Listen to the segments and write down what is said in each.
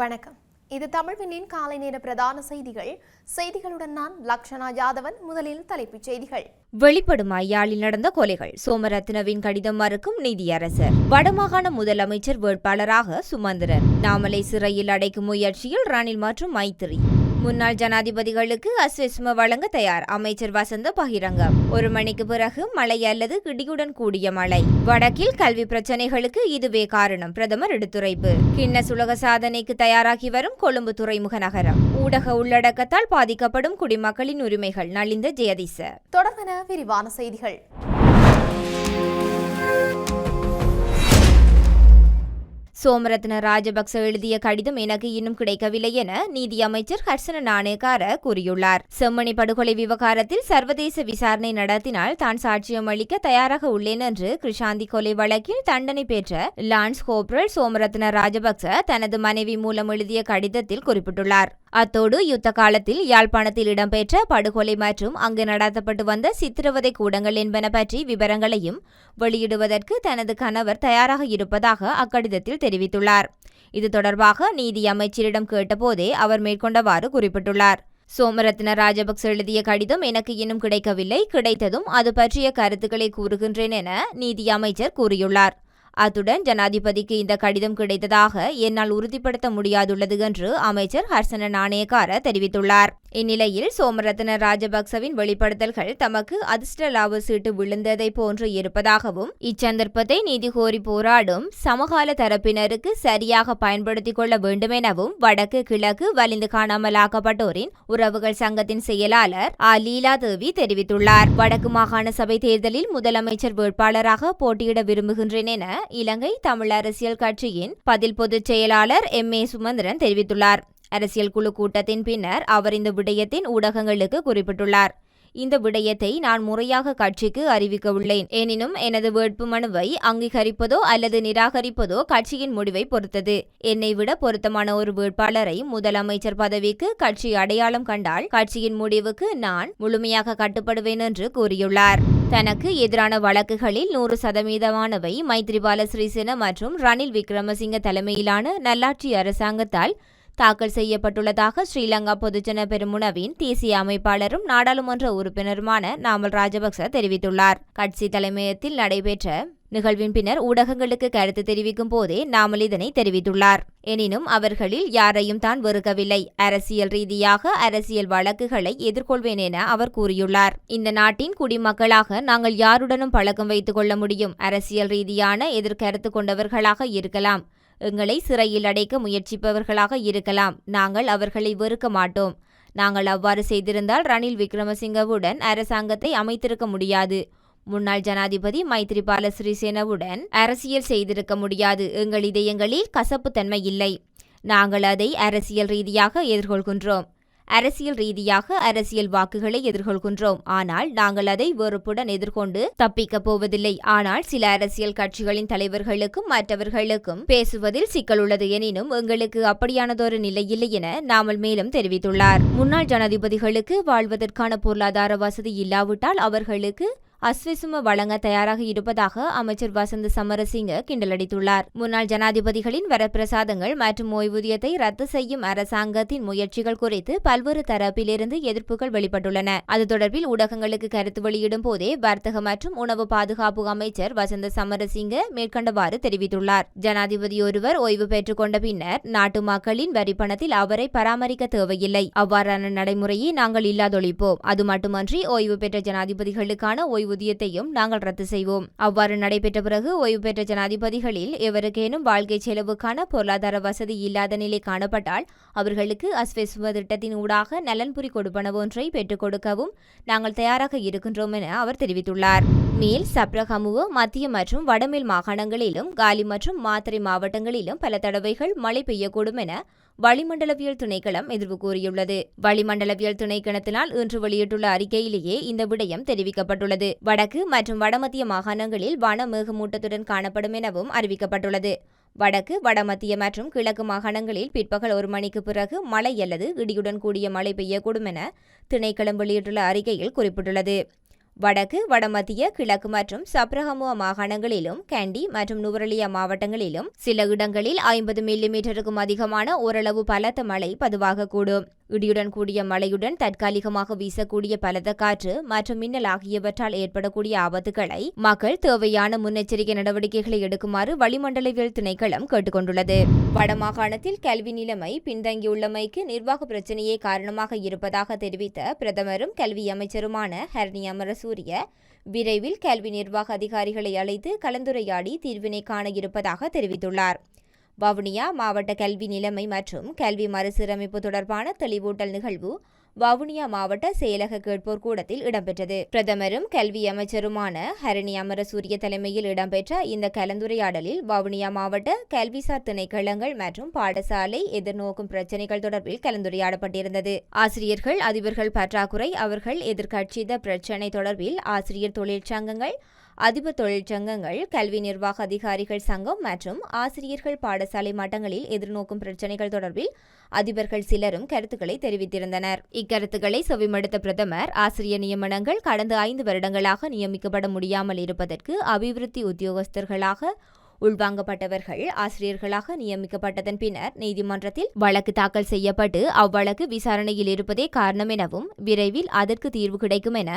வணக்கம். இது தமிழ்வினின் காலை நேர பிரதான செய்திகள். செய்திகளுடன் நான் லக்ஷனா யாதவன் முதலில் தலைப்புச் செய்திகள். வெளிப்படும் யாழில் நடந்த கொலைகள். சோமரத்னவின் கடிதம் மறுக்கும் நீதியரசர். வடமாகாண முதலமைச்சர் வேட்பாளராக சுமந்திரன் நாமலை சிறையில் அடைக்கும் முயற்சியில் ரணில் மற்றும் மைத்திரி. முன்னாள் ஜனாதிபதிகளுக்கு அஸ்விஸ்ம வழங்க தயார். அமைச்சர் வசந்த பகிரங்கம். ஒரு மணிக்கு பிறகு மழை அல்லது இடியுடன் கூடிய மழை. வடக்கில் கல்வி பிரச்சனைகளுக்கு இதுவே காரணம் பிரதமர் எடுத்துரைப்பு. கின்னஸ் உலக சாதனைக்கு தயாராகி வரும் கொழும்பு துறைமுக நகரம் ஊடக உள்ளடக்கத்தால் பாதிக்கப்படும் குடிமக்களின் உரிமைகள் நலிந்த ஜெயதிச. தொடர்பென விரிவான செய்திகள். சோமரத்ன ராஜபக்ச எழுதிய கடிதம் எனக்கு இன்னும் கிடைக்கவில்லை என நீதியமைச்சர் ஹர்சன நானேகார கூறியுள்ளார். செம்மணி படுகொலை விவகாரத்தில் சர்வதேச விசாரணை நடத்தினால் தான் சாட்சியம் அளிக்க தயாராக உள்ளேன் என்று கிருஷாந்தி கொலை வழக்கில் தண்டனை பெற்ற லான்ஸ் கோப்ரல் சோமரத்ன ராஜபக்ச தனது மனைவி மூலம் எழுதிய கடிதத்தில் குறிப்பிட்டுள்ளார். அத்தோடு யுத்த காலத்தில் யாழ்ப்பாணத்தில் இடம்பெற்ற படுகொலை மற்றும் அங்கு நடத்தப்பட்டு வந்த சித்திரவதை கூடங்கள் என்பன பற்றி விவரங்களையும் வெளியிடுவதற்கு தனது கணவர் தயாராக இருப்பதாக அக்கடிதத்தில் தெரிவித்துள்ளார். இது தொடர்பாக நீதி அமைச்சரிடம் கேட்டபோதே அவர் மேற்கொண்டவாறு குறிப்பிட்டுள்ளார். சோமரத்ன ராஜபக்ச எழுதிய கடிதம் எனக்கு இன்னும் கிடைக்கவில்லை கிடைத்ததும் அது பற்றிய கருத்துக்களை கூறுகின்றேன் என நீதி அமைச்சர் கூறியுள்ளார். அத்துடன் ஜனாதிபதிக்கு இந்த கடிதம் கிடைத்ததாக என்னால் உறுதிப்படுத்த முடியாதுள்ளது என்று அமைச்சர் ஹர்சன நாணயக்கார தெரிவித்துள்ளார். இந்நிலையில் சோமரத்ன ராஜபக்சவின் வெளிப்படுத்தல்கள் தமக்கு அதிர்ஷ்ட லாப சீட்டு விழுந்ததை போன்று இருப்பதாகவும் இச்சந்தர்ப்பத்தை நீதி கோரி போராடும் சமகால தரப்பினருக்கு சரியாக பயன்படுத்திக் கொள்ள வேண்டுமெனவும் வடக்கு கிழக்கு வலிந்து காணாமலாக்கப்பட்டோரின் உறவுகள் சங்கத்தின் செயலாளர் ஆ லீலா தேவி தெரிவித்துள்ளார். வடக்கு மாகாண சபை தேர்தலில் முதலமைச்சர் வேட்பாளராக போட்டியிட விரும்புகின்றேன் என இலங்கை தமிழ் அரசியல் கட்சியின் பதில் பொதுச் செயலாளர் எம். ஏ. சுமந்திரன் தெரிவித்துள்ளார். அரசியல் குழு கூட்டத்தின் பின்னர் அவர் இந்த விடயத்தின் ஊடகங்களுக்கு குறிப்பிட்டுள்ளார். இந்த விடயத்தை நான் முறையாக கட்சிக்கு அறிவிக்கவுள்ளேன். எனினும் எனது வேட்புமனுவை அங்கீகரிப்பதோ அல்லது நிராகரிப்பதோ கட்சியின் முடிவை பொறுத்தது. என்னை விட பொருத்தமான ஒரு வேட்பாளரை முதலமைச்சர் பதவிக்கு கட்சி அடையாளம் கண்டால் கட்சியின் முடிவுக்கு நான் முழுமையாக கட்டுப்படுவேன் என்று கூறியுள்ளார். தனக்கு எதிரான வழக்குகளில் நூறு சதவீதமானவை மைத்ரிபால ஸ்ரீசேன மற்றும் ரணில் விக்ரமசிங்க தலைமையிலான நல்லாட்சி அரசாங்கத்தால் தாக்கல் செய்யப்பட்டுள்ளதாக ஸ்ரீலங்கா பொதுஜன பெருமுனவின் தேசிய அமைப்பாளரும் நாடாளுமன்ற உறுப்பினருமான நாமல் ராஜபக்ச தெரிவித்துள்ளார். கட்சி தலைமையத்தில் நடைபெற்ற நிகழ்வின் பின்னர் ஊடகங்களுக்கு கருத்து தெரிவிக்கும் போதே நாமல் இதனை தெரிவித்துள்ளார். எனினும் அவர்களில் யாரையும் தான் வெறுக்கவில்லை. அரசியல் ரீதியாக அரசியல் வழக்குகளை எதிர்கொள்வேன் என அவர் கூறியுள்ளார். இந்த நாட்டின் குடிமக்களாக நாங்கள் யாருடனும் பழக்கம் வைத்துக் கொள்ள முடியும். அரசியல் ரீதியான எதிர்கருத்து கொண்டவர்களாக இருக்கலாம். எங்களை சிறையில் அடைக்க முயற்சிப்பவர்களாக இருக்கலாம். நாங்கள் அவர்களை வெறுக்க மாட்டோம். நாங்கள் அவ்வாறு செய்திருந்தால் ரணில் விக்ரமசிங்கவுடன் அரசாங்கத்தை அமைத்திருக்க முடியாது. முன்னாள் ஜனாதிபதி மைத்ரிபால சிறிசேனவுடன் அரசியல் செய்திருக்க முடியாது. எங்கள் இதயங்களில் கசப்புத்தன்மை இல்லை. நாங்கள் அதை அரசியல் ரீதியாக எதிர்கொள்கின்றோம். அரசியல் ரீதியாக அரசியல் வாக்குகளை எதிர்கொள்கின்றோம். ஆனால் நாங்கள் அதை வெறுப்புடன் எதிர்கொண்டு தப்பிக்கப் போவதில்லை. ஆனால் சில அரசியல் கட்சிகளின் தலைவர்களுக்கும் மற்றவர்களுக்கும் பேசுவதில் சிக்கல் உள்ளது. எனினும் எங்களுக்கு அப்படியானதொரு நிலை இல்லை என நாமல் மேலும் தெரிவித்துள்ளார். முன்னாள் ஜனாதிபதிகளுக்கு வாழ்வதற்கான பொருளாதார வசதி இல்லாவிட்டால் அவர்களுக்கு அஸ்விசும வழங்க தயாராக இருப்பதாக அமைச்சர் வசந்த சமரசிங்க கிண்டலடித்துள்ளார். முன்னாள் ஜனாதிபதிகளின் வரப்பிரசாதங்கள் மற்றும் ஓய்வூதியத்தை ரத்து செய்யும் அரசாங்கத்தின் முயற்சிகள் குறித்து பல்வேறு தரப்பிலிருந்து எதிர்ப்புகள் வெளிப்பட்டுள்ளன. அது தொடர்பில் ஊடகங்களுக்கு கருத்து வெளியிடும் போதே வர்த்தக மற்றும் உணவு பாதுகாப்பு அமைச்சர் வசந்த சமரசிங்க மேற்கண்டவாறு தெரிவித்துள்ளார். ஜனாதிபதி ஒருவர் ஓய்வு பெற்றுக் கொண்ட பின்னர் நாட்டு மக்களின் வரிப்பணத்தில் அவரை பராமரிக்க தேவையில்லை. அவ்வாறான நடைமுறையை நாங்கள் இல்லாதொழிப்போம். அது மட்டுமன்றி ஓய்வு பெற்ற ஜனாதிபதிகளுக்கான ஓய்வு ஊதியத்தையும் நாங்கள் ரத்து செய்வோம். அவ்வாறு நடைபெற்ற பிறகு ஓய்வு பெற்ற ஜனாதிபதிகளில் எவருக்கேனும் வாழ்க்கை செலவுக்கான பொருளாதார வசதி இல்லாத நிலை காணப்பட்டால் அவர்களுக்கு அஸ்வெஸ்வ திட்டத்தின் ஊடாக நலன்புரி கொடுப்பனவு ஒன்றை பெற்றுக் கொடுக்கவும் நாங்கள் தயாராக இருக்கின்றோம் என அவர் தெரிவித்துள்ளார். மேல் சப்ரகமுவ மத்திய மற்றும் வடமேல் மாகாணங்களிலும் காலி மற்றும் மாத்திரை மாவட்டங்களிலும் பல தடவைகள் மழை பெய்யக்கூடும் என வளிமண்டலவியல் திணைக்களம் எதிர்வு கூறியுள்ளது. வளிமண்டலவியல் திணைக்களத்தினால் இன்று வெளியிட்டுள்ள அறிக்கையிலேயே இந்த விடயம் தெரிவிக்கப்பட்டுள்ளது. வடக்கு மற்றும் வடமத்திய மாகாணங்களில் வன மேகமூட்டத்துடன் காணப்படும் எனவும் அறிவிக்கப்பட்டுள்ளது. வடக்கு வடமத்திய மற்றும் கிழக்கு மாகாணங்களில் பிற்பகல் ஒரு மணிக்கு பிறகு மழை அல்லது இடியுடன் கூடிய மழை பெய்யக்கூடும் என திணைக்களம் வெளியிட்டுள்ள அறிக்கையில் குறிப்பிட்டுள்ளது. வடக்கு வடமத்திய கிழக்கு மற்றும் சப்ரஹமுவ மாகாணங்களிலும் கேண்டி மற்றும் நுவரலியா மாவட்டங்களிலும் சில இடங்களில் ஐம்பது மில்லிமீட்டருக்கும் அதிகமான ஓரளவு பலத்த மழை பதிவாகக்கூடும். இடியுடன் கூடிய மழையுடன் தற்காலிகமாக வீசக்கூடிய பலத்த காற்று மற்றும் மின்னல் ஆகியவற்றால் ஏற்படக்கூடிய ஆபத்துகளை மக்கள் தேவையான முன்னெச்சரிக்கை நடவடிக்கைகளை எடுக்குமாறு வளிமண்டலவியல் திணைக்களம் கேட்டுக்கொண்டுள்ளது. வடமாகாணத்தில் கல்வி நிலைமை பின்தங்கியுள்ளமைக்கு நிர்வாக பிரச்சினையே காரணமாக இருப்பதாக தெரிவித்த பிரதமரும் கல்வி அமைச்சருமான ஹர்னி அமரசூரிய விரைவில் கல்வி நிர்வாக அதிகாரிகளை அழைத்து கலந்துரையாடி தீர்வினை காண இருப்பதாக தெரிவித்துள்ளார். வவுனியா மாவட்ட கல்வி நிலைமை மற்றும் கல்வி மறுசீரமைப்பு தொடர்பான தெளிவூட்டல் நிகழ்வு வவுனியா மாவட்ட செயலக கேட்போர் கூடத்தில் இடம்பெற்றது. பிரதமரும் கல்வி அமைச்சருமான ஹரணி அமரசூரிய தலைமையில் இடம்பெற்ற இந்த கலந்துரையாடலில் வவுனியா மாவட்ட கல்விசார் திணைக்களங்கள் மற்றும் பாடசாலை எதிர்நோக்கும் பிரச்சினைகள் தொடர்பில் கலந்துரையாடப்பட்டிருந்தது. ஆசிரியர்கள் அதிபர்கள் பற்றாக்குறை அவர்கள் எதிர்கட்சித பிரச்சினை தொடர்பில் ஆசிரியர் தொழிற்சங்கங்கள் அதிபர் தொழிற்சங்கங்கள் கல்வி நிர்வாக அதிகாரிகள் சங்கம் மற்றும் ஆசிரியர்கள் பாடசாலை மட்டங்களில் எதிர்நோக்கும் பிரச்சினைகள் தொடர்பில் அதிபர்கள் சிலரும் கருத்துக்களை தெரிவித்திருந்தனர். இக்கருத்துக்களை செவிமடுத்த பிரதமர் ஆசிரியர் நியமனங்கள் கடந்த ஐந்து வருடங்களாக நியமிக்கப்பட முடியாமல் இருப்பதற்கு அபிவிருத்தி உத்தியோகஸ்தர்களாக உள்வாங்கப்பட்டவர்கள் ஆசிரியர்களாக நியமிக்கப்பட்டதன் பின்னர் நீதிமன்றத்தில் வழக்கு தாக்கல் செய்யப்பட்டு அவ்வழக்கு விசாரணையில் இருப்பதே காரணம் எனவும் விரைவில் அதற்கு தீர்வு கிடைக்கும் என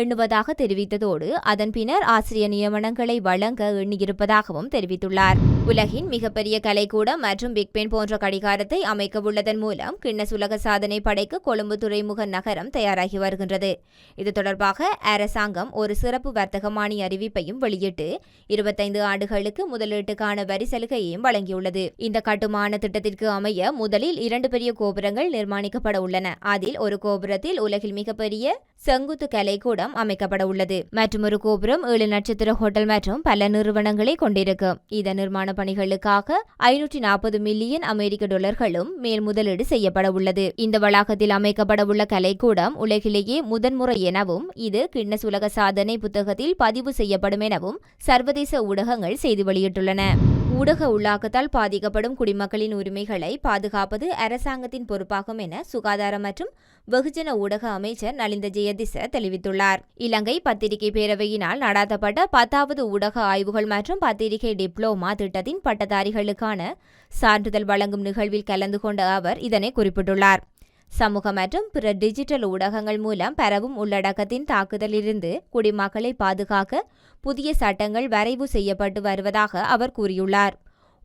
எண்ணுவதாக தெரிவித்ததோடு அதன் பின்னர் ஆசிரியர் நியமனங்களை வழங்க எண்ணியிருப்பதாகவும் தெரிவித்துள்ளார். உலகின் மிகப்பெரிய கலைக்கூடம் மற்றும் பிக்பென் போன்ற கடிகாரத்தை அமைக்கவுள்ளதன் மூலம் கிண்ணஸ் உலக சாதனை படைக்க கொழும்பு துறைமுக நகரம் தயாராகி வருகின்றது. இது தொடர்பாக அரசாங்கம் ஒரு சிறப்பு வர்த்தகமானி அறிவிப்பையும் வெளியிட்டு இருபத்தைந்து ஆண்டுகளுக்கு முதலீட்டுக்கான வரி சலுகையையும் வழங்கியுள்ளது. இந்த கட்டுமான திட்டத்திற்கு அமைய முதலில் இரண்டு பெரிய கோபுரங்கள் நிர்மாணிக்கப்பட உள்ளன. அதில் ஒரு கோபுரத்தில் உலகில் மிகப்பெரிய செங்குத்து கலைக்கூடம் அமைக்கப்பட உள்ளது மற்றொரு கோபுரம் ஏழு நட்சத்திர ஹோட்டல் மற்றும் பல நிறுவனங்களை கொண்டிருக்கும் இதன் நிர்மாண பணிகளுக்காக ஐநூற்றி நாற்பது மில்லியன் அமெரிக்க டாலர்களும் மேல் முதலீடு செய்யப்பட உள்ளது இந்த வளாகத்தில் அமைக்கப்பட உள்ள கலைக்கூடம் உலகிலேயே முதன்முறை எனவும் இது கிண்ணஸ் உலக சாதனை புத்தகத்தில் பதிவு செய்யப்படும் எனவும் சர்வதேச ஊடகங்கள் செய்தி வெளியிட்டுள்ளன. ஊடக உள்ளாக்கத்தால் பாதிக்கப்படும் குடிமக்களின் உரிமைகளை பாதுகாப்பது அரசாங்கத்தின் பொறுப்பாகும் என சுகாதார மற்றும் வெகுஜன ஊடக அமைச்சர் நலிந்த ஜெயதிச தெரிவித்துள்ளார். இலங்கை பத்திரிகை பேரவையினால் நடாத்தப்பட்ட பத்தாவது ஊடக ஆய்வுகள் மற்றும் பத்திரிகை டிப்ளோமா திட்டத்தின் பட்டதாரிகளுக்கான சான்றிதழ் வழங்கும் நிகழ்வில் கலந்து கொண்ட அவர் இதனை குறிப்பிட்டுள்ளார். சமூக மற்றும் பிற டிஜிட்டல் ஊடகங்கள் மூலம் பரவும் உள்ளடக்கத்தின் தாக்குதலிலிருந்து குடிமக்களை பாதுகாக்க புதிய சட்டங்கள் வரைவு செய்யப்பட்டு வருவதாக அவர் கூறியுள்ளார்.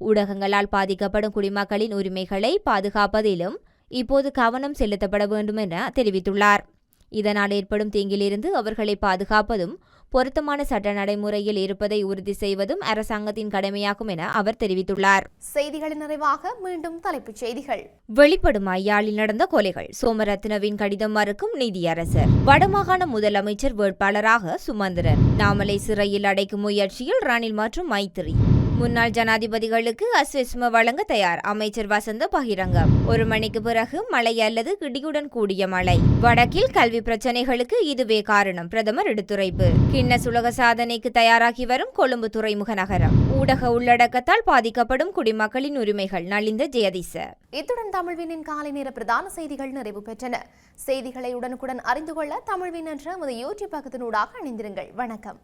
ஊடகங்களால் பாதிக்கப்படும் குடிமக்களின் உரிமைகளை பாதுகாப்பதிலும் இப்போது கவனம் செலுத்தப்பட வேண்டும் என தெரிவித்துள்ளார். இதனால் ஏற்படும் தீங்கிலிருந்து அவர்களை பாதுகாப்பதும் பொருத்தமான சட்ட நடைமுறையில் இருப்பதை உறுதி செய்வதும் அரசாங்கத்தின் கடமையாகும் என அவர் தெரிவித்துள்ளார். செய்திகளின் நிறைவாக மீண்டும் தலைப்புச் செய்திகள். வெளிப்படும் ஐயாளில் நடந்த கொலைகள். சோமரத்னவின் கடிதம் மறுக்கும் நீதியரசர். வடமாகாண முதலமைச்சர் வேட்பாளராக சுமந்திரன். நாமலை சிறையில் அடைக்கும் முயற்சியில் ரணில் மற்றும் மைத்திரி. முன்னாள் ஜனாதிபதிகளுக்கு அஸ்வஸ்ம வழங்க தயார். அமைச்சர் வசந்த பகிரங்கம். ஒரு மணிக்கு பிறகு மழை அல்லது இடியுடன் கூடிய மழை. வடக்கில் கல்வி பிரச்சனைகளுக்கு இதுவே காரணம் பிரதமர் எடுத்துரைப்பு. கின்னஸ் உலக சாதனைக்கு தயாராகி வரும் கொழும்பு துறைமுக நகரம் ஊடக உள்ளடக்கத்தால் பாதிக்கப்படும் குடிமக்களின் உரிமைகள் நலிந்த ஜெயதிச. இத்துடன் தமிழ்வினின் காலை நேர பிரதான செய்திகள் நிறைவு பெற்றன. செய்திகளை உடனுக்குடன் அறிந்து கொள்ள தமிழ்வின் என்ற நமது யூடியூப் பக்கத்தினூடாக இணைந்திருங்கள். வணக்கம்.